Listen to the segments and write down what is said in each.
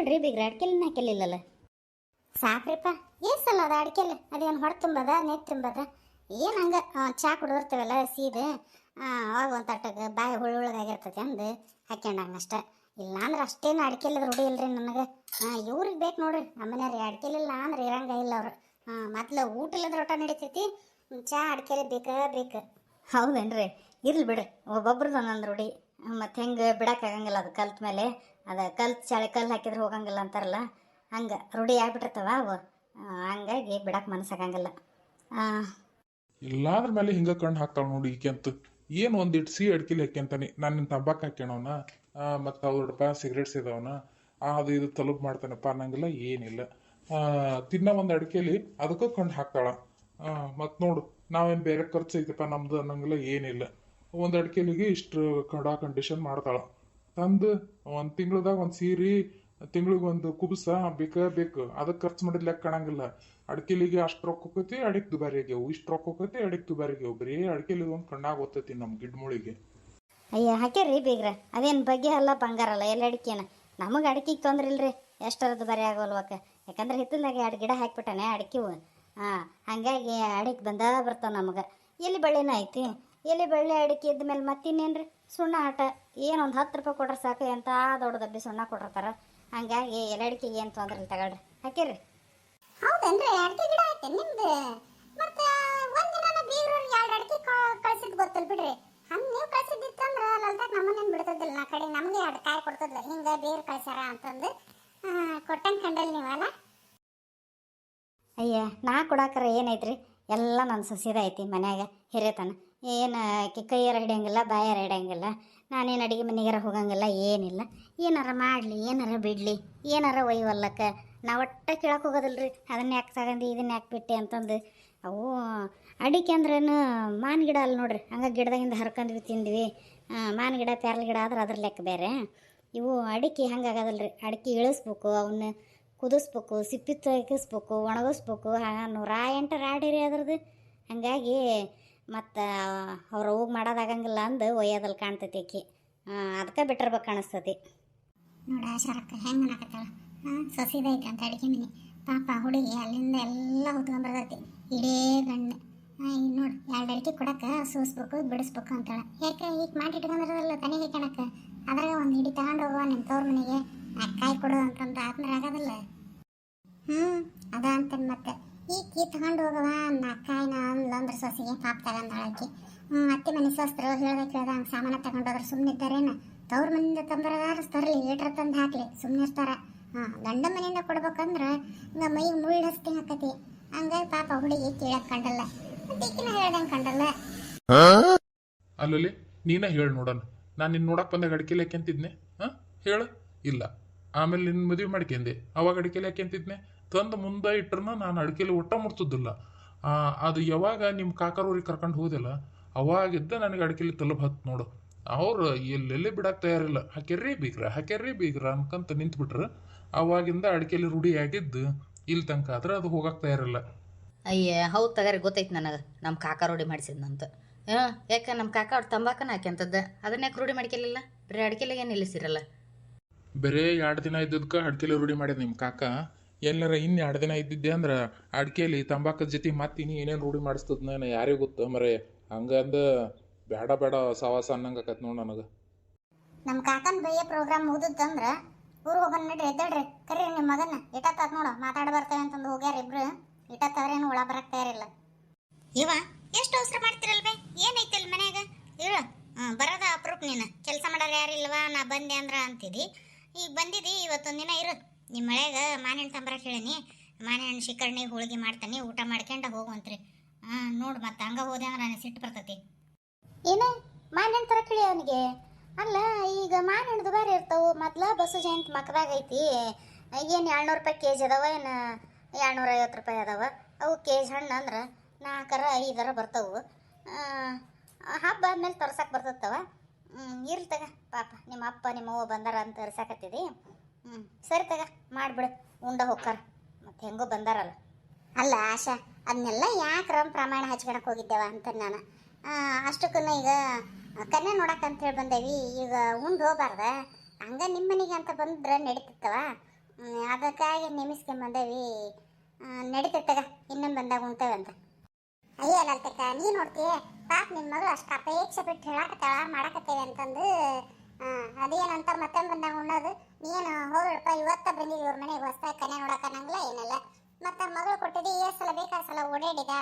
ಹಾಕ್ಯಾಳ್ರಿ ಬೀಗ್ರ ಅಡ್ಕೆಲಿನ ಹಾಕಲಿಲ್ಲಲ್ಲ ಸಾಕ್ರಿಪ್ಪ ಏಸಲ್ಲ ಅದ ಅಡ್ಕೆಲ್ಲ ಅದೇನು ಹೊಡೆ ತುಂಬದ, ನೆಟ್ ತುಂಬದ? ಏನು ಹಂಗೆ ಚಾ ಕುಡಿದಿರ್ತೇವಲ್ಲ ಸೀದೆ? ಅವಾಗ ಒಂದು ತಟ್ಟಕ್ಕೆ ಬಾಯಿ ಹುಳುಳಗಾಗಿರ್ತೈತೆ ಅಂದು ಹಾಕ್ಯಂಡಂಗೆ ಅಷ್ಟ. ಇಲ್ಲಾಂದ್ರೆ ಅಷ್ಟೇನು ಅಡ್ಕೆಲ್ಲದ ರೂಢಿ ಇಲ್ರಿ ನನಗೆ. ಇವ್ರಿಗೆ ಬೇಕು ನೋಡ್ರಿ ನಮ್ಮನೆಯವ್ರಿ ಅಡ್ಕೆಲಿಲ್ಲ ಅಂದ್ರೆ ಇರಂಗ ಇಲ್ಲ ಅವ್ರು. ಮೊದ್ಲು ಊಟ ಇಲ್ಲದ್ರ ಊಟ ನಡೀತೈತಿ ಚಾ ಅಡ್ಕೆಲೆ ಬೇಕಾ, ಬೇಕು. ಹೌದೇನ್ರಿ, ಇರ್ಲಿ ಬಿಡ್ರಿ ಒಬ್ಬೊಬ್ರದ್ದು ಒಂದೊಂದು ರೂಢಿ. ಮತ್ತು ಹೆಂಗೆ ಬಿಡಕ್ಕಾಗಂಗಿಲ್ಲ ಅದು ಕಲ್ತ ಮೇಲೆ. ಅದು ಕಲ್ ಚಳಿ ಕಲ್ಲು ಹಾಕಿದ್ರೆ ಹೋಗಂಗಿಲ್ಲ ಅಂತಾರಲ್ಲ, ಹಂಗೆ ರೂಢಿ ಆಗ್ಬಿಟ್ಟಿರ್ತಾವ ಅವು. ಹಂಗಾಗಿ ಬಿಡಕ್ಕೆ ಮನಸ್ಸಾಗಂಗಿಲ್ಲ. ಎಲ್ಲಾದ್ರ ಮೇಲೆ ಹಿಂಗ ಕಣ್ಣು ಹಾಕ್ತಾಳೆ ನೋಡಿ ಈಕೆ ಏನು ಒಂದಿಟ್ಟು ಸಿ ಅಡ್ಕಿಲಿ ಹಾಕ್ಯಂತಾನೆ ನಾನು ನಿನ್ನ ತಂಬಾಕು ಹಾಕ್ಯಣವನ ಮತ್ತು ಅವ್ರಡಪ್ಪ ಸಿಗರೇಟ್ಸ್ ಇದಾವನ. ಅದು ಇದು ತಲುಪ್ ಮಾಡ್ತಾನಪ್ಪ ಅನ್ನಂಗಿಲ್ಲ, ಏನಿಲ್ಲ. ತಿನ್ನ ಒಂದು ಅಡಿಕೆಲಿ ಅದಕ್ಕೂ ಕಣ್ಣು ಹಾಕ್ತಾಳ. ಮತ್ತು ನೋಡು, ನಾವೇನು ಬೇರೆ ಖರ್ಚು ಐತಪ್ಪ ನಮ್ದು ಅನ್ನಂಗಿಲ್ಲ, ಏನಿಲ್ಲ. ಒಂದು ಅಡಿಕೆಲಿಗೆ ಇಷ್ಟು ಕಡ ಕಂಡೀಷನ್ ಮಾಡ್ತಾಳ. ತಂದು ಒಂದು ತಿಂಗಳದಾಗ ಒಂದು ಸೀರಿ, ತಿಂಗಳಿಗೆ ಒಂದು ಕುಬಸ ಬೇಕ, ಬೇಕು. ಅದಕ್ಕೆ ಖರ್ಚು ಮಾಡಿದ ಲೆಕ್ಕ ಕಾಣಂಗಿಲ್ಲ. ಅಡಕೆಲಿಗೆ ಅಷ್ಟು ರೊಕ್ಕ ಹೋಗತಿ ಅಡಿಕೆ ದುಬಾರಿ ಆಗ್ಯಾವು. ಇಷ್ಟು ರೊಕ್ಕ ಹೋಗತಿ ಅಡಿಕೆ ದುಬಾರಿ ಆಗ್ಯಾವು. ಬರೀ ಅಡಕೆಲಿಗೆ ಒಂದು ಕಣ್ಣಾಗ ಓದ್ತೈತಿ ನಮ್ಮ ಗಿಡ್ಮೂಳಿಗೆ ಅಯ್ಯ, ಹಾಕ್ಯಾರ್ರಿ ಬೀಗ್ರ. ಅದೇನು ಬಗ್ಗೆ ಅಲ್ಲ, ಬಂಗಾರ ಅಲ್ಲ, ಎಲ್ಲ ಅಡಿಕೆನ? ನಮಗೆ ಅಡಿಕೆಗೆ ತೊಂದ್ರೆ ಇಲ್ರಿ. ಎಷ್ಟರ ದುಬಾರಿ ಆಗೋಲ್ವಕ್ಕ. ಯಾಕಂದ್ರೆ ಹಿತ್ತಲ್ದಾಗ ಎರಡು ಗಿಡ ಹಾಕ್ಬಿಟ್ಟಾನೆ ಅಡಿಕೆವು. ಹಾಂ, ಹಾಗಾಗಿ ಅಡಿಕೆ ಬಂದ ಬರ್ತಾವ ನಮಗೆ. ಎಲ್ಲಿ ಬಳ್ಳಿನ ಐತಿ? ಎಲ್ಲಿ ಬೆಳ್ಳಿ ಅಡಿಕೆ ಇದ್ದ ಮೇಲೆ ಮತ್ತಿನ್ನೇನ್ರಿ? ಸುಣ್ಣ ಆಟ. ಏನು ಒಂದು ಹತ್ತು ರೂಪಾಯಿ ಕೊಟ್ರೆ ಸಾಕು ಎಂತ ದೊಡ್ಡ ಡಬ್ಬಿ ಸುಣ್ಣ ಕೊಟ್ಟಿರ್ತಾರ. ಹಂಗಾಗಿ ಎಲೆ ಅಡಿಕೆಗೆ ಏನು ತೊಂದ್ರೆ ತಗೊಳ್ರಿ. ಹಾಕಿರಿ ಹೌದೇನ್ರಿ? ಅಡಿಕೆ ಗಿಡ ಐತೆ ನಿಮ್ದು? ಮತ್ತೆ ಒಂದಿನ ಬೀಗ್ರವ್ರಿಗೆ ಎರಡು ಅಡಿಕೆ ಕಳ್ಸಿದ್ ಗೊತ್ತಲ್ ಬಿಡ್ರಿ. ಹಂಗ ನೀವು ಕಳ್ಸಿದ್ದಿತ್ತಂದ್ರ ಲಲ್ದಾಗ ನಮ್ಮನ್ನೇನು ಬಿಡ್ತದಿಲ್ಲ ನಾ ಕಡೆ ನಮಗೆ ಎರಡು ಕಾಯಿ ಕೊಡ್ತದ್ಲ. ಹಿಂಗ ಬೇರೆ ಕಳ್ಸ್ಯಾರ ಅಂತಂದು ಕೊಟ್ಟಂಗೆ ಕಂಡಲ್ ನೀವಲ್ಲ ಅಯ್ಯ ನಾ ಕೊಡಾಕರ ಏನೈತ್ರಿ ಎಲ್ಲ ನನ್ನ ಸೊಸಿದ ಐತಿ ಮನ್ಯಾಗ ಹಿರೇತನ. ಏನು ಕೈಯಾರ ಹಿಡಿಯಂಗಿಲ್ಲ ಬಾಯಾರ ಹಿಡಿಯಂಗಿಲ್ಲ ನಾನೇನು ಅಡಿಗೆ ಮನೆಗಾರ ಹೋಗಂಗಿಲ್ಲ, ಏನಿಲ್ಲ. ಏನಾರ ಮಾಡಲಿ, ಏನಾರ ಬಿಡಲಿ, ಏನಾರ ಒಯ್ವಲ್ಲಕ್ಕ. ನಾವು ಒಟ್ಟ ಕೇಳಕ್ಕೆ ರೀ ಅದನ್ನ ಯಾಕೆ ತಗಂದು, ಇದನ್ನ ಯಾಕೆ ಬಿಟ್ಟೆ ಅಂತಂದು. ಅವು ಅಡಿಕೆ ಅಂದ್ರೇನು ಮಾನ ಗಿಡ ಅಲ್ಲ ನೋಡ್ರಿ, ಹಂಗೆ ಗಿಡದಾಗಿಂದ ಹರ್ಕೊಂಡ್ವಿ ತಿಂದ್ವಿ. ಮಾನ್ ಗಿಡ, ಪ್ಯಾರ್ಲ ಗಿಡ ಆದ್ರೆ ಅದ್ರ ಲೆಕ್ಕ ಬೇರೆ. ಇವು ಅಡಿಕೆ ಹಂಗಾಗದಲ್ರಿ ಅಡಿಕೆ ಇಳಿಸ್ಬೇಕು ಅವನ್ನ ಕುದಿಸ್ಬೇಕು, ಸಿಪ್ಪಿ ತೆಗಿಸ್ಬೇಕು, ಒಣಗಿಸ್ಬೇಕು ನೂರ ಎಂಟು ರಾಡಿರಿ ಅದ್ರದ್ದು ಹಾಗಾಗಿ ಮತ್ತು ಅವ್ರು ಹೋಗಿ ಮಾಡೋದಾಗಂಗಿಲ್ಲ ಅಂದು ಒಯ್ಯೋದಲ್ಲಿ ಕಾಣ್ತೈತಿ ಆಕಿ. ಅದಕ್ಕೆ ಬಿಟ್ಟಿರ್ಬೇಕು ಕಾಣಿಸ್ತತಿ ನೋಡ ಶರಕ್ಕ ಹೆಂಗೆ ಅನ್ನಕತ್ತಾಳ? ಹಾಂ ಅಂತ ಅಡಿಗೆ ಮನೆ. ಪಾಪ ಹುಡುಗಿ ಅಲ್ಲಿಂದ ಎಲ್ಲ ಹೊತ್ಕೊಂಡ್ಬರ್ತೈತಿ ಇಡೇ ಹಾಂ ಈಗ ನೋಡು, ಎರಡು ಅಡಿಕೆ ಕೊಡಕ್ಕೆ ಸೂಸ್ಬೇಕು, ಬಿಡಿಸ್ಬೇಕು ಅಂತಾಳ. ಯಾಕೆ ಈಗ ಮಾಡಿ ಇಟ್ಕೊಂಡಿರೋದಲ್ಲ ತನಿಗೆ ಕಣಕ್ಕೆ ಅದ್ರಾಗ ಒಂದು ಹಿಡಿ ತಗೊಂಡು ಹೋಗುವ ನಿಮ್ಮ ತವ್ರ ಮನೆಗೆ. ಅಕ್ಕಾಯಿ ಕಾಯಿ ಕೊಡು ಅಂತಂದ ಆದ್ಮೇಲೆ ಹ್ಞೂ ಅದ ಅಂತಂದು ಮತ್ತೆ. ಈಗ ಕೀ ತಗೊಂಡು ಹೋಗವ ನಾಲ್ಕು ಕಾಯಿನ ಅಂದ್ಲು ಅಂದ್ರೆ ಸೊಸಿಗೆ ಪಾಪ ತಗೊಂಡಾಳಕಿ ಅತ್ತೆ ಮನೆ ಸೋಸ್ತರು ಹೇಳ್ದೆ ಕೇಳ್ದ ಹಂಗೆ ಸಾಮಾನು ತಗೊಂಡೋದ್ರೆ ಸುಮ್ಮನೆ ಇದ್ದಾರೇನು? ತವ್ರ ಮನೆಯಿಂದ ತಂಬರದಾರ ತರಲಿ ಏಟ್ರ ತಂದು ಹಾಕ್ಲಿ ಸುಮ್ಮನೆ ಇರ್ತಾರ. ಹಾಂ ಗಂಡ ಮನೆಯಿಂದ ಕೊಡ್ಬೇಕಂದ್ರೆ ಹಿಂಗೆ ಮೈ ಮುಳ್ಳು ಹಸ್ತಿ ಹಾಕತಿ ಹಂಗಾಗಿ ಪಾಪ ಹುಡುಗಿ ಕೇಳಕ್ ಕಂಡಲ್ಲ. ಈಕಿನ ಹೇಳ್ದಂಗೆ ಕಂಡಲ್ಲ. ಅಲ್ಲಲ್ಲಿ ನೀನ ಹೇಳಿ ನೋಡೋಣ. ನಾನು ನಿನ್ನ ನೋಡಕ್ಕೆ ಬಂದಾಗ ಅಡಿಕೆಲಿ ಹಾಕ್ಯಂತಿದ್ನೆ ಹಾಂ? ಹೇಳು. ಇಲ್ಲ. ಆಮೇಲೆ ನಿನ್ನ ಮದುವೆ ಮಾಡ್ಕೊಂಡೆ ಅವಾಗ ಅಡಿಕೆಲಿ ಹಾಕ್ಯಂತಿದ್ನೆ ತಂದು ಮುಂದೆ ಇಟ್ರು ನಾನು ಅಡಿಕೆಲಿ ಒಟ್ಟ ಮುಟ್ತಿದ್ದಿಲ್ಲ. ಆ, ಅದು ಯಾವಾಗ ನಿಮ್ಮ ಕಾಕರವ್ರಿಗೆ ಕರ್ಕೊಂಡು ಹೋದಿಲ್ಲ ಅವಾಗಿದ್ದ ನನಗೆ ಅಡಿಕೆಲಿ ತಲುಪ್ ಹತ್ತು ನೋಡು. ಅವ್ರು ಎಲ್ಲೆಲ್ಲಿ ಬಿಡಕ್ಕೆ ತಯಾರಿಲ್ಲ. ಹಾಕ್ಯಾರ್ರಿ ಬೀಗ್ರ ಹಾಕ್ಯಾರ್ರಿ ಬೀಗ್ರ ಅನ್ಕಂತ ನಿಂತ್ಬಿಟ್ರು. ಅವಾಗಿಂದ ಅಡಿಕೆಲಿ ರೂಢಿ ಆಗಿದ್ದು ಇಲ್ಲಿ ತನಕ ಆದ್ರೆ ಅದು ಹೋಗಕ್ಕೆ ತಯಾರಿಲ್ಲ. ಅಯ್ಯ ಹೌದು ತಗರಿ ಗೊತ್ತೈತೆ ನನಗೆ. ನಮ್ಮ ಕಾಕ ರೂಢಿ ಮಾಡಿಸಿದ್ನಂತ. ಹಾಂ ಯಾಕೆ ನಮ್ಮ ಕಾಕ ಅವ್ರು ತಂಬಾಕನ ಹಾಕ್ಯಂತದ್ದ? ಅದನ್ನ ಯಾಕೆ ರೂಢಿ ಮಾಡ್ಕೆಲಿಲ್ಲ ಬರೀ ಅಡಿಕೆಲಿಗೆ ನಿಲ್ಲಿಸಿರಲ್ಲ. ಬರೇ ಎರಡು ದಿನ ಇದ್ದದ್ಕ ಅಡ್ಕೆಲಿ ರೂಢಿ ಮಾಡಿದ ನಿಮ್ಮ ಕಾಕ. ಎಲ್ಲರ ಇನ್ನು ಎರಡು ದಿನ ಇದ್ದಿದ್ದೆ ಅಂದ್ರೆ ಅಡ್ಕೆಲಿ ತಂಬಾಕದ ಜೊತೆ ಮತ್ತೆ ಇನ್ನು ಏನೇನು ರೂಢಿ ಮಾಡಿಸ್ತದ ಯಾರಿಗೆ ಗೊತ್ತು ಮರೆ. ಹಂಗಂದ ಬೇಡ ಬೇಡ ಸವಾಸ ಅನ್ನಂಗೆ ಆಕತ್ ನೋಡಿ ನನಗೆ. ನಮ್ಮ ಕಾಕನ ಬೈಯ ಪ್ರೋಗ್ರಾಮ್ ಮುಗಿದಂದ್ರ ಊರು ಹೋಗೋಣ ನಡ್ರಿ, ಎದ್ದೇಳ್ರಿ. ಕರೀರಿ ನಿಮ್ಮ ಮಗನ ಇಟ್ಟತ್ತಾತ್ ನೋಡು, ಮಾತಾಡ ಬರ್ತೇವೆ ಅಂತಂದು ಹೋಗ್ಯಾರ ಇಬ್ರು. ಏನು ಒಳ ಬರಕ್ ತಯಾರಿಲ್ಲ. ಇವ, ಎಷ್ಟು ಅವಸರ ಮಾಡ್ತಿರಲ್ವೇ? ಏನೈತಿ ಇಲ್ಲಿ ಮನ್ಯಾಗ ಹಾಂ ಬರೋದ ಅಪ್ರೂಪ್ ನೀನು. ಕೆಲಸ ಮಾಡೋರು ಯಾರಿಲ್ವಾ? ನಾ ಬಂದೆ ಅಂದ್ರ ಅಂತಿದಿ. ಈಗ ಬಂದಿದಿ, ಇವತ್ತೊಂದು ದಿನ ಇರು. ನಿಮ್ಮ ಮಳೆಗ ಮಾನಿನ ತಂಬರಕ್ಕೆ ಹೇಳೀನಿ ಮಾನಿನ ಶಿಕರ್ಣಿ ಹೋಳಿಗೆ ಮಾಡ್ತಾನೆ, ಊಟ ಮಾಡ್ಕೊಂಡ ಹೋಗುವಂತ್ರಿ. ಹಾಂ, ನೋಡು ಮತ್ತೆ ಹಂಗ ಹೋದೆ ಅಂದ್ರೆ ನನಗೆ ಸಿಟ್ಟು ಬರ್ತೈತಿ. ಏನು? ಮಾನಿನ ಹೇಳಿ ಅವನಿಗೆ. ಅಲ್ಲ, ಈಗ ಮಾನಿನ ದುಬಾರಿ ಇರ್ತಾವು. ಮೊದ್ಲ ಬಸ್ಸು ಜಯಂತಿ ಮಕ್ಕದಾಗ ಐತಿ. ಏನು ಏಳ್ನೂರು ರೂಪಾಯಿ ಕೆ ಜಿ ಅದಾವ, ಏನು ಏಳ್ನೂರ ಐವತ್ತು ರೂಪಾಯಿ ಅದಾವ. ಅವು ಕೆ ಜಿ ಹಣ್ಣು ಅಂದ್ರೆ ನಾಲ್ಕರ ಐದರ ಬರ್ತಾವು. ಹಬ್ಬ ಆದ್ಮೇಲೆ ತರ್ಸಕ್ಕೆ ಬರ್ತತ್ತವ ಇರ್ಲಿ ತಗ. ಪಾಪ, ನಿಮ್ಮ ಅಪ್ಪ, ನಿಮ್ಮ ಅವ್ವ ಬಂದಾರ ಅಂತ ತರ್ಸಾಕತ್ತಿದಿ. ಹ್ಞೂ ಸರಿ ತಗ, ಮಾಡಿಬಿಡು. ಉಂಡ ಹೋಗ್ತಾರ ಮತ್ತೆ ಹೆಂಗೋ ಬಂದಾರಲ್ಲ. ಅಲ್ಲ, ಆಶಾ ಅದನ್ನೆಲ್ಲ ಯಾಕೆ ರಮ್ ಪ್ರಮಾಣ ಹಚ್ಕೊಳಕ್ ಹೋಗಿದ್ದೇವ ಅಂತ ನಾನು. ಅಷ್ಟಕ್ಕೂ ಈಗ ಕನ್ಯಾ ನೋಡಕ್ ಅಂತ ಹೇಳಿ ಬಂದೇವಿ. ಈಗ ಉಂಡು ಹೋಗ್ಬಾರ್ದ. ಹಂಗ ನಿಮ್ಮನಿಗೆ ಅಂತ ಬಂದ್ರೆ ನಡೀತಿತ್ತವ. ಅದಕ್ಕಾಗಿ ನೆಮಿಸ್ಕೊಂಬಂದೇವಿ ನಡೀತೈತಗ ಇನ್ನೊಂದು ಬಂದಾಗ ಉಣ್ತೇವೆ ಅಂತ. ಅಯ್ಯ, ಲಲ್ತಕ್ಕ ನೀ ನೋಡ್ತೀಯ ಪಾಪ ನಿಮ್ಮ ಮಗಳು ಅಷ್ಟು ಅಪೇಕ್ಷೆ ಬಿಟ್ಟು ಹೇಳಕತ್ತಾಳ, ಮಾಡಕತ್ತೇವೆ ಅಂತಂದು. ಅದೇನಂತ ಅದೇನಂತಾರ ಮತ್ತೆ ಬಂದಾಗ ಉಣ್ಣೋದು? ನೀನು ಹೋಗಪ್ಪ ಇವತ್ತ ಬಂದಿದ್ದು ಇವ್ರ ಮನೆಗೆ ಹೊಸ್ದಾಗಿ ಕನ್ಯಾ ನೋಡಕ ನಂಗಿಲ್ಲ ಏನಿಲ್ಲ. ಮತ್ತೆ ಮಗಳು ಕೊಟ್ಟಿದ್ದು ಈ ಸಲ ಬೇಕಾ? ಸಲ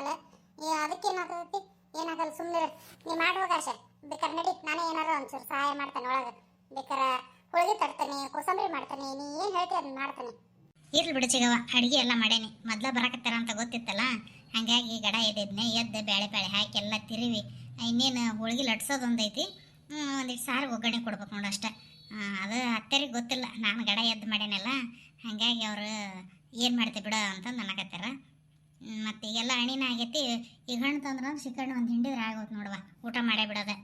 ಅಲ್ಲ. ಅದಕ್ಕೆ ಏನಾಗ್ತೈತಿ? ಏನಾಗಲ್ಲ ಸುಮ್ಮನೆ ನೀ ಮಾಡುವಾಗ ಆಶೆ. ಬೇಕಾರೆ ನಡಿ, ನಾನೇ ಏನಾರ ಒಂಚೂರು ಸಹಾಯ ಮಾಡ್ತೇನೆ ಒಳಗೆ. ಬೇಕಾರೆ ಹೋಳಿಗೆ ತರ್ತೇನೆ, ಕೋಸಂಬರಿ ಮಾಡ್ತೇನೆ, ನೀ ಏನು ಹೇಳ್ತೀಯ ಅದನ್ನ ಮಾಡ್ತೇನೆ. ಇರ್ಲಿ ಬಿಡು ಚಿಗವ ಅಡುಗೆ ಎಲ್ಲ ಮಾಡೇನಿ. ಮೊದ್ಲ ಬರಕತ್ತಾರ ಅಂತ ಗೊತ್ತಿತ್ತಲ್ಲ? ಹಂಗಾಗಿ ಗಡ ಎದ್ದಿದ್ನೆ, ಎದ್ದು ಬೇಳೆ ಬೇಳೆ ಹಾಕಿ ಎಲ್ಲ ತಿರುವಿ. ಇನ್ನೇನು ಹೋಳಿಗೆ ಲಟ್ಸೋದು ಒಂದೈತಿ. ಒಂದಿಷ್ಟು ಸಾರು ಒಗ್ಗರಣೆ ಕೊಡ್ಬೇಕು ನೋಡು ಅಷ್ಟೆ. ಅದು ಅತ್ತೆರಿಗೆ ಗೊತ್ತಿಲ್ಲ. ನಾನು ಗಡ ಎದ್ದು ಮಾಡೇನಲ್ಲ ಹಾಗಾಗಿ ಅವರು ಏನು ಮಾಡ್ತೀವಿ ಬಿಡು ಅಂತಂದು ಅನ್ನಕತ್ತಾರ. ಮತ್ತು ಈಗೆಲ್ಲ ಹಣಿನ ಆಗೈತಿ ಈಗ ಹಣ್ಣು ತಂದ್ರೆ ಸಿಕ್ಕಣ್ಣು ಒಂದು ಹಿಂಡಿದ್ರೆ ಆಗೋದು ನೋಡುವ. ಊಟ ಮಾಡೇ ಬಿಡೋದೆ.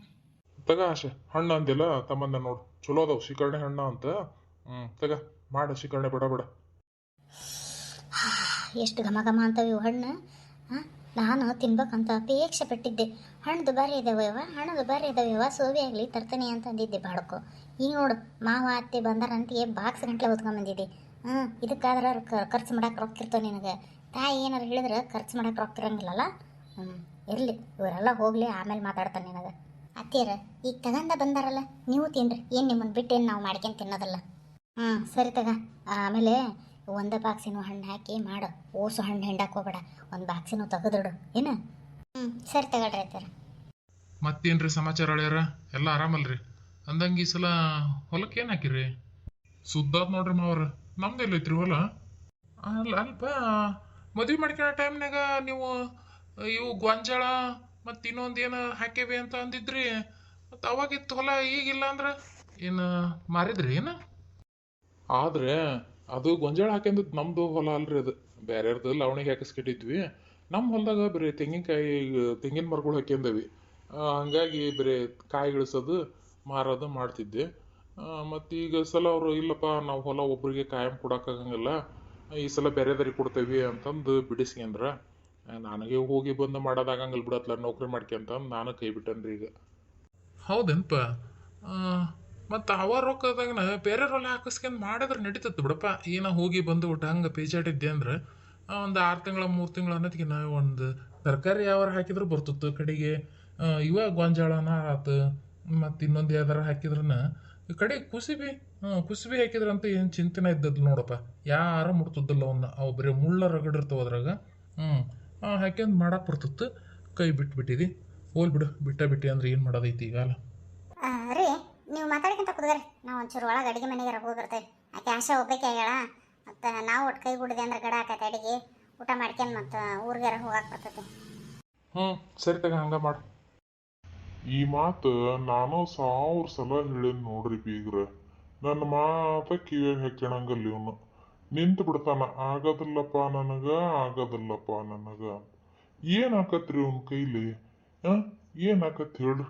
ತಗ ಆಶೆ ಹಣ್ಣು ಅಂದಿಲ್ಲ ತಮ್ಮಂದ ನೋಡು. ಚಲೋ ಅದಾವ ಶಿಕರಣೆ ಹಣ್ಣ ಅಂತ. ಹ್ಞೂ ತಗ ಮಾಡು ಶಿಕರಣೆ ಬಿಡ ಬಿಡ. ಎಷ್ಟು ಘಮ ಘಮ ಅಂತವೆ ಇವು ಹಣ್ಣು ನಾನು ತಿನ್ಬೇಕಂತ ಅಪೇಕ್ಷೆ ಪಟ್ಟಿದ್ದೆ. ಹಣ್ಣು ದುಬಾರಿ ಇದಾವೆ ಹಣ್ಣು ದುಬಾರಿ ಇದಾವೆ ಸೋವಿ ಆಗಲಿ ತರ್ತೀನಿ ಅಂತ ಅಂದಿದ್ದೆ ಬಾಡ್ಕೊ ಈಗ ನೋಡು, ಮಾವ, ಅತ್ತೆ ಬಂದಾರಂತ ಬಾಕ್ಸ್ ಗಂಟ್ಲೆ ಹೊತ್ಕೊಂಬಂದಿದ್ದೆ ಹ್ಞೂ ಇದಕ್ಕಾದ್ರೆ ಖರ್ಚು ಮಾಡಕ್ಕೆ ರೊಕ್ಕ ಇರ್ತವೆ ನಿನಗೆ? ತಾಯಿ ಏನಾರು ಹೇಳಿದ್ರೆ ಖರ್ಚು ಮಾಡಕ್ಕೆ ರೊಕ್ಕ ಇರಂಗಿಲ್ಲಲ್ಲ? ಹ್ಞೂ ಇರಲಿ, ಇವರೆಲ್ಲ ಹೋಗಲಿ, ಆಮೇಲೆ ಮಾತಾಡ್ತಾನೆ ನಿನಗೆ. ಅತ್ತೀರ ಈಗ ತಗಂದ ಬಂದಾರಲ್ಲ, ನೀವು ತಿನ್ರಿ, ಏನು ನಿಮ್ಮನ್ನು ಏನು ನಾವು ಮಾಡ್ಕೊಂಡು ತಿನ್ನೋದಲ್ಲ? ಹ್ಞೂ ಸರಿ ತಗ, ಆಮೇಲೆ ಒಂದೇ ಬಾಕ್ಸಿನ ಹಣ್ಣು ಹಾಕಿ ಮಾಡು, ಓಸು ಹಣ್ಣು ಹಿಂಡಕ್ಕೆ ಹೋಗ್ಬೇಡ, ಒಂದು ಬಾಕ್ಸಿನೂ ತೆಗೆದಿಡು ಏನು? ಹ್ಞೂ ಸರಿ ತಗೊಳ್ರಿ ಆಯ್ತಾರ ಮತ್ತೇನ್ರಿ ಸಮಾಚಾರ ಎಲ್ಲ ಆರಾಮಲ್ರಿ? ಅಂದಂಗೆ ಈ ಸಲ ಹೊಲಕ್ಕೆ ಏನು ಹಾಕಿರಿ ಸುದ್ದಾದ್ ನೋಡ್ರಿ ಮಾವ್ರ. ನಮ್ದು ಎಲ್ಲೈತ್ರಿ ಹೊಲ? ಅಲ್ಲ ಅಲ್ಪ ಮದುವೆ ಮಾಡ್ಕೊಳ್ಳೋ ಟೈಮ್ನಾಗ ನೀವು, ಇವು ಗೊಂಜಾಳ ಮತ್ತು ಇನ್ನೊಂದು ಏನು ಹಾಕೇವಿ ಅಂತ ಅಂದಿದ್ರಿ. ಮತ್ತು ಅವಾಗಿತ್ತು ಹೊಲ ಈಗಿಲ್ಲ ಅಂದ್ರೆ ಏನು ಮಾರಿದ್ರಿ ಏನು? ಆದ್ರೆ ಅದು ಗೊಂಜಾಳ ಹಾಕ್ಯಂದದ್ ನಮ್ಮದು ಹೊಲ ಅಲ್ರಿ ಅದು. ಬೇರೆಯವ್ರದ್ದು ಲವಣಿಗೆ ಹಾಕಿಸ್ಕಿಟ್ಟಿದ್ವಿ. ನಮ್ಮ ಹೊಲದಾಗ ಬರೀ ತೆಂಗಿನಕಾಯಿ, ತೆಂಗಿನ ಮರಗಳು ಹಾಕ್ಯಂದವಿ. ಹಂಗಾಗಿ ಬರೀ ಕಾಯಿ ಇಳಿಸೋದು. ಮಾರೋದು ಮಾಡ್ತಿದ್ದೆ. ಮತ್ತು ಈಗ ಸಲ ಅವರು, ಇಲ್ಲಪ್ಪ, ನಾವು ಹೊಲ ಒಬ್ಬರಿಗೆ ಕಾಯಂ ಕೊಡೋಕ್ಕಾಗಂಗಿಲ್ಲ. ಈ ಸಲ ಬೇರೆದರಿಗೆ ಕೊಡ್ತೇವೆ ಅಂತಂದು ಬಿಡಿಸ್ಕೊಂಡ್ರ ನನಗೆ ಹೋಗಿ ಬಂದು ಮಾಡೋದಾಗಂಗಿಲ್ಲ ಬಿಡತ್ಲ ನೌಕರಿ ಮಾಡ್ಕೊಂತ ನಾನು ಕೈ ಬಿಟ್ಟನ್ರಿ ಈಗ. ಹೌದೇನಪ್ಪ ಮತ್ತು ಅವ ರೊಕ್ಕದಾಗನ ಬೇರೆ ಹೊಲ ಹಾಕಿಸ್ಕೊಂಡು ಮಾಡಿದ್ರೆ ನಡೀತತ್ತು ಬಿಡಪ್ಪ. ಏನೋ ಹೋಗಿ ಬಂದು ಬಿಟ್ಟು ಹಂಗೆ ಪೇಚಾಟಿದ್ದೆ ಅಂದ್ರೆ ಒಂದು ಆರು ತಿಂಗಳ, ಮೂರು ತಿಂಗಳು ಅನ್ನೋದಕ್ಕೆ ನಾವು ಒಂದು ತರಕಾರಿ ಯಾವ ಹಾಕಿದ್ರೆ ಬರ್ತಿತ್ತು ಕಡೆಗೆ. ಇವ ಗೊಂಜಾಳನ ಆತು ಮತ್ತು ಇನ್ನೊಂದು ಯಾವ್ದಾರ ಹಾಕಿದ್ರನ ಈ ಕಡೆ ಕುಸಿಬಿ ಹ್ಞೂ ಕುಸಿಬಿ ಹಾಕಿದ್ರಂತ ಏನು ಚಿಂತನೆ ಇದ್ದದ್ದು ನೋಡಪ್ಪ. ಯಾರು ಮುಟ್ತಿದ್ದಿಲ್ಲ ಅವನ್ನ ಅವು ಬರೀ ಮುಳ್ಳ ರಗಡಿರ್ತಾವ ಅದ್ರಾಗ. ಹ್ಞೂ ಹಾಕ್ಯಂದು ಮಾಡಕ್ಕೆ ಬರ್ತಿತ್ತು ಕೈ ಬಿಟ್ಬಿಟ್ಟಿದಿ ಹೋಲ್ ಬಿಡು ಬಿಟ್ಟ ಬಿಟ್ಟಿ ಅಂದ್ರೆ ಏನು ಮಾಡೋದೈತಿ ಈಗ ಅಲ್ಲ. ಆ, ರೀ ನೀವು ಮಾತಾಡ್ಕೊಂತ ಕುದ್ರಿ ನಾವು ಒಂಚೂರು ಒಳಗೆ ಅಡಿಗೆ ಮನೆಗೆ ಹೋಗಿ ಬರ್ತೇವೆ ಆಕೆ ಆಶಾ ಒಬ್ಬಕ್ಕೆ ಹೇಳ ಮತ್ತು ನಾವು ಒಟ್ಟು ಕೈ ಗುಡಿದೆ ಅಂದ್ರೆ ಗಡ ಆಕೈತೆ ಅಡಿಗೆ. ಊಟ ಮಾಡ್ಕೊಂಡು ಮತ್ತು ಊರಿಗೆ ಹೋಗಕ್ಕೆ ಬರ್ತೈತಿ. ಹ್ಞೂ ಸರಿ ತಗ ಹಂಗೆ ಮಾಡು. ಈ ಮಾತು ನಾನು ಸಾವಿರ ಸಲ ಹೇಳೇನಿ ನೋಡ್ರಿ ಬೀಗ್ರ. ನನ್ನ ಮಾತ ಕಿವಿಯಾಗ ಹಾಕ್ಯಣಂಗಲ್ಲ ಇವನು. ನಿಂತು ಬಿಡ್ತಾನ. ಆಗದಿಲ್ಲಪ್ಪ ನನಗ ಆಗದಿಲ್ಲಪ್ಪ ನನಗ. ಏನ್ ಆಕತ್ರಿ ಇವನ್ ಕೈಲಿ? ಆ ಏನ್ ಆಕತ್ ಹೇಳ್ರಿ.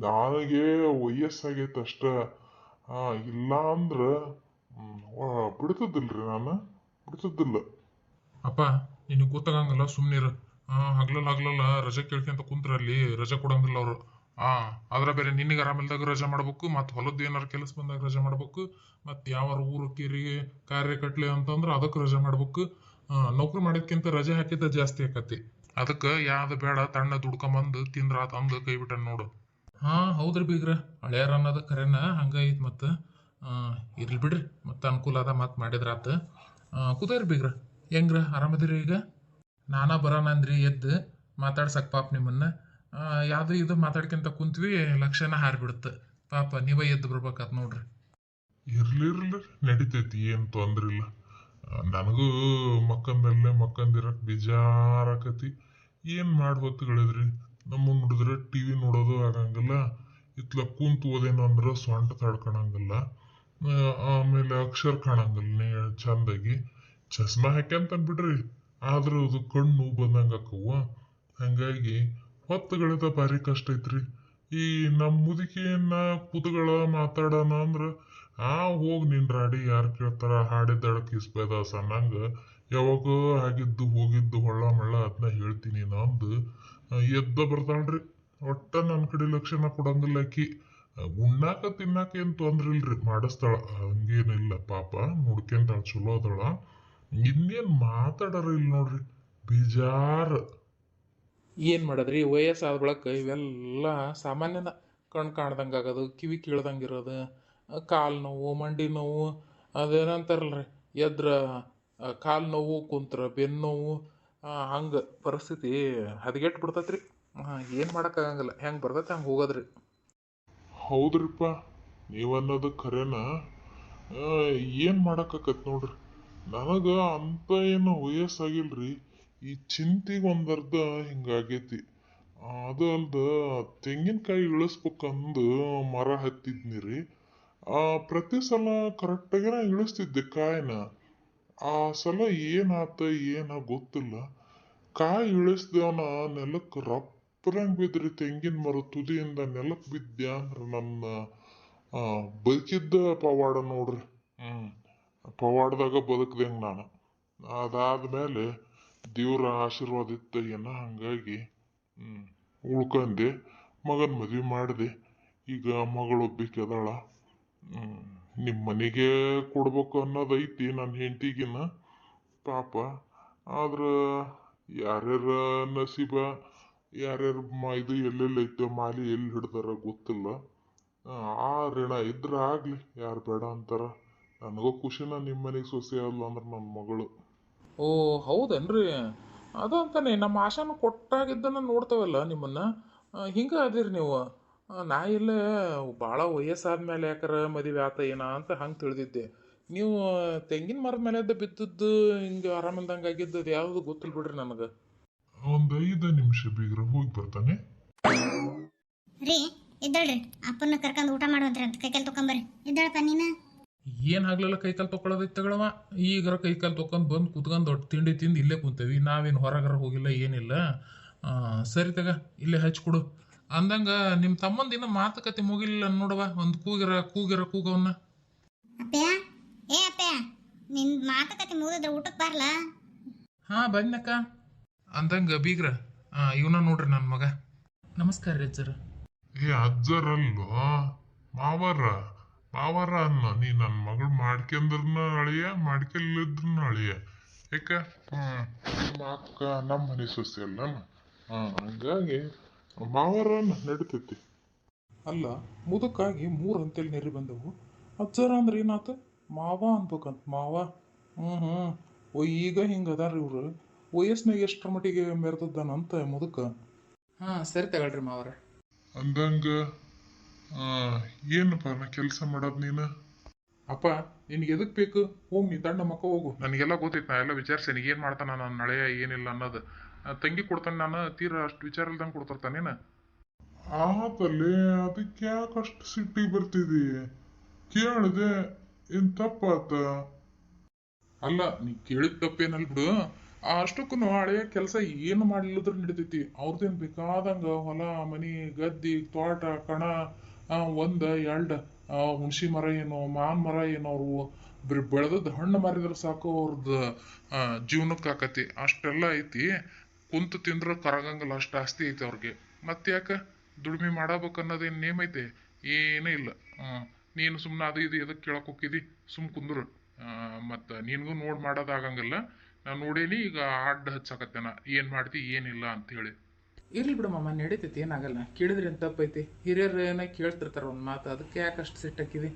ನನಗೆ ವಯಸ್ಸಾಗೈತೆ ಅಷ್ಟ. ಇಲ್ಲ ಅಂದ್ರ ಬಿಡ್ತದಿಲ್ರಿ ನಾನು? ಬಿಡ್ತದಿಲ್ಲ ಅಪ್ಪ, ನಿನಗೆ ಗೊತ್ತಾಗಂಗಿಲ್ಲ ಸುಮ್ಮನಿರು ಹಗ್ಲಲ್ಲ ಹಗ್ಲಲ್ಲ ರಜೆ ಕೇಳ್ಕೊಂತ ಕುಂತ್ರಲ್ಲಿ ರಜೆ ಕೊಡಂಗಿಲ್ಲ ಅವರು. ಆ ಅದ್ರ ಬೇರೆ ನಿನಗೆ ಆರಾಮಿಲ್ದಾಗ ರಜೆ ಮಾಡ್ಬೇಕು, ಮತ್ತೆ ಹೊಲದ ಏನಾರ ಕೆಲಸ ಬಂದಾಗ ರಜೆ ಮಾಡ್ಬೇಕು, ಮತ್ತೆ ಯಾವ ಊರು ಕಿರಿಗೆ ಕಾರ್ಯ ಕಟ್ಲೆ ಅಂತಂದ್ರೆ ಅದಕ್ಕೆ ರಜೆ ಮಾಡ್ಬೇಕು. ನೌಕರಿ ಮಾಡಿದ್ಕಿಂತ ರಜೆ ಹಾಕಿದ್ದ ಜಾಸ್ತಿ ಆಕತಿ. ಅದಕ್ಕೆ ಯಾವ್ದು ಬೇಡ, ತಣ್ಣ ದುಡ್ಕೊಂಬಂದು ತಿಂದ್ರ ತಂದು ಕೈ ಬಿಟ್ಟ ನೋಡು. ಹಾ, ಹೌದ್ರಿ ಬೀಗ್ರ, ಹಳೆಯರ ಅನ್ನೋದ ಕರೆನ ಹಂಗೈತ್ ಮತ್ತು. ಇರ್ಲಿ ಬಿಡ್ರಿ, ಮತ್ತೆ ಅನುಕೂಲ ಅದ ಮತ್ತೆ ಮಾಡಿದ್ರಾತ. ಕೂತೇರಿ ಬೀಗ್ರ, ಹೆಂಗ್ರ, ಆರಾಮದಿರಿ ಈಗ? ನಾನಾ ಬರೋಣ ಅಂದ್ರಿ ಎದ್ದು ಮಾತಾಡ್ಸಕ್ಕೆ ಪಾಪ ನಿಮ್ಮನ್ನ. ಯಾವ್ದು ಇದು ಮಾತಾಡ್ಕೊಂತ ಕುಂತ್ವಿ ಲಕ್ಷಣ ಹಾರಿಬಿಡುತ್ತೆ. ಪಾಪ, ನೀವ ಎದ್ದು ಬರ್ಬೇಕಾತ್ ನೋಡ್ರಿ. ಇರ್ಲಿರ್ಲಿ ನಡಿತೈತಿ, ಏನು ತೊಂದ್ರೆ ಇಲ್ಲ. ನನಗೂ ಮಕ್ಕಂದಲ್ಲೇ ಮಕ್ಕಂದಿರಕ್ ಬೇಜಾರಾಕತಿ. ಏನು ಮಾಡಿ ಹೊತ್ತುಗಳಿದ್ರಿ? ನಮ್ಮ ನೋಡಿದ್ರೆ ಟಿವಿ ನೋಡೋದು ಆಗಂಗಿಲ್ಲ. ಇತ್ಲ ಕುಂತು ಓದೇನು ಅಂದ್ರೆ ಸೊಂಟ ತಡ್ಕೊಳಂಗಿಲ್ಲ ಆಮೇಲೆ ಅಕ್ಷರ ಕಾಣಂಗಿಲ್ಲ ಚಂದಾಗಿ. ಚಸ್ಮಾ ಹಾಕ್ಯಂತ ಬಿಡ್ರಿ ಆದ್ರೂ ಅದು ಕಣ್ಣು ಬಂದಂಗೆ ಆಕವ್ವ. ಹಂಗಾಗಿ ಹೊತ್ತುಗಳಿದ ಭಾರಿ ಕಷ್ಟ ಐತ್ರಿ. ಈ ನಮ್ಮ ಮುದುಕಿಯನ್ನ ಕುದಗಳ ಮಾತಾಡೋಣ ಅಂದ್ರೆ, ಆ ಹೋಗ್ ನಿನ್ ರಾಡಿ ಯಾರು ಕೇಳ್ತಾರ ಹಾಡಿದ್ದಾಳ ಕಿಸ್ಬೇದ ಸಣ್ಣಂಗ ಯಾವಾಗೋ ಆಗಿದ್ದು ಹೋಗಿದ್ದು ಹೊಳ್ಳ ಮಳ್ಳ ಅದನ್ನ ಹೇಳ್ತೀನಿ ನಂದು ಎದ್ದ ಬರ್ತಾಳ್ರಿ. ಒಟ್ಟ ನನ್ನ ಕಡೆ ಲಕ್ಷಣ ಕೊಡಂಗಿಲ್ಲ ಆಕಿ. ಉಣ್ಣಾಕ ತಿನ್ನಾಕ ಏನ್ ತೊಂದ್ರೆ ಇಲ್ರಿ ಮಾಡಿಸ್ತಾಳ. ಹಂಗೇನಿಲ್ಲ ಪಾಪ, ನೋಡ್ಕೊಂತಾಳ, ಚಲೋ ಅದಳ. ಇನ್ನೇನ್ ಮಾತಾಡರ ಇಲ್ಲ ನೋಡ್ರಿ. ಬೇಜಾರು. ಏನು ಮಾಡದ್ರಿ? ವಯಸ್ಸಾದ ಬಳಕ ಇವೆಲ್ಲ ಸಾಮಾನ್ಯನ ಕಣ್ಣು ಕಾಣ್ದಂಗೆ ಆಗೋದು ಕಿವಿ ಕೀಳ್ದಂಗೆ ಇರೋದು ಕಾಲು ನೋವು ಮಂಡಿ ನೋವು ಅದೇನಂತಾರಲ್ರಿ? ಎದ್ರ ಕಾಲು ನೋವು ಕುಂತ್ರ ಬೆನ್ನು ನೋವು ಹಂಗೆ ಪರಿಸ್ಥಿತಿ ಹದಗೆಟ್ಟು ಬಿಡ್ತೈತ್ರಿ. ಏನು ಮಾಡೋಕ್ಕಾಗಂಗಿಲ್ಲ ಹೆಂಗೆ ಬರ್ತೈತೆ ಹಂಗೆ ಹೋಗೋದ್ರಿ. ಹೌದ್ರಿಪ್ಪ ನೀವನ್ನೋದು ಖರೇನ? ಏನ್ ಮಾಡಕ್ಕಾಕತ್ ನೋಡ್ರಿ? ನನಗ ಅಂತ ಏನು ವಯಸ್ಸಾಗಿಲ್ರಿ. ಈ ಚಿಂತಿಗೆ ಒಂದರ್ಧ ಹಿಂಗಾಗೈತಿ. ಅದು ಅಲ್ದ ತೆಂಗಿನಕಾಯಿ ಇಳಿಸ್ಬೇಕಂದು ಮರ ಹತ್ತಿದ್ನಿ ರೀ ಆ ಪ್ರತಿ ಸಲ ಕರೆಕ್ಟಾಗಿನ ಇಳಿಸ್ತಿದ್ದೆ ಕಾಯಿನ. ಆ ಸಲ ಏನಾತ ಏನ ಗೊತ್ತಿಲ್ಲ. ಕಾಯಿ ಇಳಿಸ್ದವನ ನೆಲಕ್ಕೆ ರಪ್ಪರಂಗ್ ಬಿದ್ರಿ ತೆಂಗಿನ ಮರ ತುದಿಯಿಂದ ನೆಲಕ್ಕೆ ಬಿದ್ದೆ ಅಂದ್ರ ನನ್ನ ಬದುಕಿದ್ದ ಪವಾಡ ನೋಡ್ರಿ. ಹ್ಮ್. ಪವಾಡದಾಗ ಬದುಕ್ದಂಗೆ ನಾನು? ಅದಾದ್ಮೇಲೆ ದೇವ್ರ ಆಶೀರ್ವಾದ ಇತ್ತ ಏನ ಹಂಗಾಗಿ, ಹ್ಮ್ ಉಳ್ಕೊಂಡೆ ಮಗನ್ ಮದ್ವೆ ಮಾಡಿದೆ. ಈಗ ಮಗಳು ಒಬ್ಬಿಕೆದಾಳ ನಿಮ್ಮ ಮನೆಗೆ ಕೊಡ್ಬೇಕು ಅನ್ನೋದೈತಿ ನನ್ನ ಹೆಂಡತಿಗಿನ ಪಾಪ. ಆದ್ರ ಯಾರ್ಯಾರ ನಸೀಬ, ಯಾರ್ಯಾರ ಇದು ಎಲ್ಲೆಲ್ಲಿ ಐತೆ, ಮಾಲಿ ಎಲ್ಲಿ ಹಿಡ್ದಾರ ಗೊತ್ತಿಲ್ಲ. ಆ ಋಣ ಇದ್ರ ಆಗ್ಲಿ, ಯಾರು ಬೇಡ ಅಂತಾರ. ನನಗೂ ಖುಷಿನ ನಿಮ್ಮ ಮನೆಗೆ ಸೊಸೆ ಅಲ್ಲ ಅಂದ್ರೆ ನನ್ನ ಮಗಳು. ಓ ಹೌದೇನ್ರಿ? ಅದು ಅಂತಾನೆ ನಮ್ಮ ಆಶಾನು ಕೊಟ್ಟಾಗಿದ್ದನ್ನ ನೋಡ್ತಾವಲ್ಲ ನಿಮ್ಮನ್ನ. ಹಿಂಗೆ ಅದಿರಿ ನೀವು. ನಾ ಇಲ್ಲೇ ಭಾಳ ವಯಸ್ಸಾದ್ಮೇಲೆ ಯಾಕಾರ ಮದುವೆ ಆತ ಏನ ಅಂತ ಹಂಗೆ ತಿಳಿದಿದ್ದೆ. ನೀವು ತೆಂಗಿನ ಮರದ ಮೇಲೆ ಬಿದ್ದದ್ದು ಹಿಂಗೆ ಆರಾಮಿಲ್ದಂಗೆ ಆಗಿದ್ದು ಅದು ಯಾವುದು ಗೊತ್ತಿಲ್ಲ ಬಿಡ್ರಿ ನನಗೆ. ಒಂದು ಐದು ನಿಮಿಷ ಬೀಗ್ರ ಹೋಗಿ ಬರ್ತಾನೆ. ರೀ ಇದ್ದಾಳ್ರಿ ಅಪ್ಪನ ಕರ್ಕೊಂಡು ಊಟ ಮಾಡುವಂತ್ರಿ ಅಂತ ಕೈಕೆಲ್ ತೊಕೊಂಬರ್ರಿ ಇದ್ದಾಳಪ್ಪ ನೀನು? ಏನು ಆಗ್ಲಿಲ್ಲ ಕೈಕಾಲು ತೊಗೊಳೋದೈತೆ ತಗೊಳವ ಈಗರ ಕೈಕಾಲು ತೊಕೊಂಡ್ ಬಂದು ಕುತ್ಕೊಂಡ್ ದೊಡ್ಡ ತಿಂಡಿ ತಿಂದು ಇಲ್ಲೇ ಕುಂತೇವಿ. ನಾವೇನು ಹೊರಗರ ಹೋಗಿಲ್ಲ ಏನಿಲ್ಲ. ಆ, ಸರಿ ತಗ ಇಲ್ಲೇ ಹಚ್ಕೊಡು ಅಂದಂಗ ನಿಮ್ಮ ತಮ್ಮಂದಿನ ಮಾತುಕತೆ ಮುಗಿಲಿಲ್ಲ ನೋಡವ ಒಂದು ಕೂಗಿರ ಕೂಗಿರ ಕೂಗವನ್ನ ಅಪ್ಪಯ್ಯ ಏ ಅಪ್ಪಯ್ಯ ನಿನ್ ಮಾತುಕತೆ ಮುಗಿದ್ರೆ ಊಟಕ್ಕೆ ಬಾರ್ಲಾ? ಹಾಂ ಬಂದಕ್ಕ ಅಂದಂಗ ಬೀಗ್ರ ಇವನ ನೋಡ್ರಿ ನನ್ನ ಮಗ. ನಮಸ್ಕಾರ ರೀ ಅಜ್ಜರ. ಏ ಅಜ್ಜರಲ್ವಾ? ಮಾವರ? ಮಾವರ ಅನ್ನ ನೀ ನನ್ನ ಮಗಳು ಮಾಡ್ಕೊಂಡ್ರನ ಅಳಿಯ ಮಾಡ್ಕೊಲ್ಲಿದ್ರನ್ನ ಅಳಿಯ. ಯಾಕೆ? ಹ್ಮ್. ನಿಮ್ಮ ಅಕ್ಕ ನಮ್ಮ ಮನೆ ಸೊಸೆ ಅಲ್ಲ? ಹಾ ಹಂಗಾಗಿ ಪಾವರ ಅನ್ನ ನಡಿತೈತಿ. ಅಲ್ಲ ಮುದುಕಾಗಿ ಮೂರು ಅಂತೇಳಿ ನೆರಿ ಬಂದವು. ಅಜ್ಜರ ಅಂದ್ರೆ ಏನಾತ? ಮಾವ ಅನ್ಬೇಕಂತ ಮಾವ. ಹ್ಞೂ ಹ್ಞೂ ಓ ಈಗ ಹಿಂಗೆ ಅದಾರ ಇವ್ರು. ವಯಸ್ಸಿನಾಗ ಎಷ್ಟರ ಮಟ್ಟಿಗೆ ಮೆರೆದದ್ದಾನಂತ ಮುದುಕ. ಹಾಂ ಸರಿ ತಗೊಳ್ರಿ ಮಾವರ. ಅಂದಂಗ ಏನಪ್ಪ ನಾ ಕೆಲಸ ಮಾಡೋದ್ ನೀನು? ಅಪ್ಪ ನಿನಗೆ ಎದಕ್ಕೆ ಬೇಕು? ಹೋಗಿ ನೀ ದಂಡ ಮಕ್ಕ ಹೋಗು. ನನಗೆಲ್ಲ ಗೊತ್ತೈತೆ ನಾ ಎಲ್ಲ ವಿಚಾರಿಸಿ ಏನು ಮಾಡ್ತಾನ ನಾನು ನಳೆಯ ಏನಿಲ್ಲ ಅನ್ನೋದು. ತಂಗಿ ಕೊಡ್ತಾನೆ ನಾನು ತೀರ ಅಷ್ಟು ವಿಚಾರ ಇಲ್ದಂಗೆ ಕೊಡ್ತಿರ್ತಾನೇನ ಆತಲ್ಲಿ ಅದಕ್ಕೆ ಯಾಕೆ ಅಷ್ಟು ಸಿಟ್ಟಿಗೆ ಬರ್ತಿದಿ? ಕೇಳಿದೆ ಏನ್ ತಪ್ಪಾತ? ಅಲ್ಲ ನೀ ಕೇಳಿದ ತಪ್ಪೇನಲ್ಲ ಬಿಡು. ಅಷ್ಟಕ್ಕೂ ಹಳೆಯ ಕೆಲಸ ಏನು ಮಾಡ್ಲಿಲ್ಲದ್ರ ನಡಿತೈತಿ. ಅವ್ರದ್ದೇನು ಬೇಕಾದಂಗ ಹೊಲ ಮನಿ ಗದ್ದಿ ತೋಟ ಕಣ ಒಂದ ಎರಡು ಆ, ಹುಣ್ಸಿ ಮರ ಏನೋ ಮಾವಿನ ಮರ ಏನೋ ಅವ್ರು ಬೆಳೆದದ್ದು ಹಣ್ಣು ಮಾರಿದ್ರೆ ಸಾಕು ಅವ್ರದ್ದು ಜೀವನಕ್ಕೆ ಆಕತಿ. ಅಷ್ಟೆಲ್ಲ ಐತಿ. ಕುಂತು ತಿಂದ್ರೆ ಕರಗಂಗಿಲ್ಲ ಅಷ್ಟು ಆಸ್ತಿ ಐತಿ ಅವ್ರಿಗೆ. ಮತ್ತೆ ಯಾಕೆ? ದುಡಿಮೆ ಮಾಡಬೇಕು ಅನ್ನೋದೇನು ನೇಮ್ ಐತೆ? ಏನೂ ಇಲ್ಲ. ನೀನು ಸುಮ್ಮನೆ ಅದು ಇದು ಎದಕ್ಕೆ ಕೇಳಕ್ಕೆ ಹೋಗಿದ್ದಿ ಸುಮ್ ಕುಂದ್ರು. ಮತ್ತು ನಿನಗೂ ನೋಡಿ ಮಾಡೋದಾಗಂಗಿಲ್ಲ ನಾನು ನೋಡೇನಿ ಈಗ ಅಡ್ಡ ಹಚ್ಚಾಕತ್ತೇನ. ಏನು ಮಾಡ್ತಿ ಏನಿಲ್ಲ ಅಂತ ಹೇಳಿ. ಇರ್ಲಿ ಬಿಡು ಮಮ್ಮ ನಡೀತೈತಿ, ಏನಾಗಲ್ಲ. ಕೇಳಿದ್ರೆ ಏನು ತಪ್ಪೈತಿ? ಹಿರಿಯರು ಏನೋ ಕೇಳ್ತಿರ್ತಾರೆ ಒಂದು ಮಾತು, ಅದಕ್ಕೆ ಯಾಕೆ ಅಷ್ಟು ಸಿಟ್ಟಾಕಿದಿ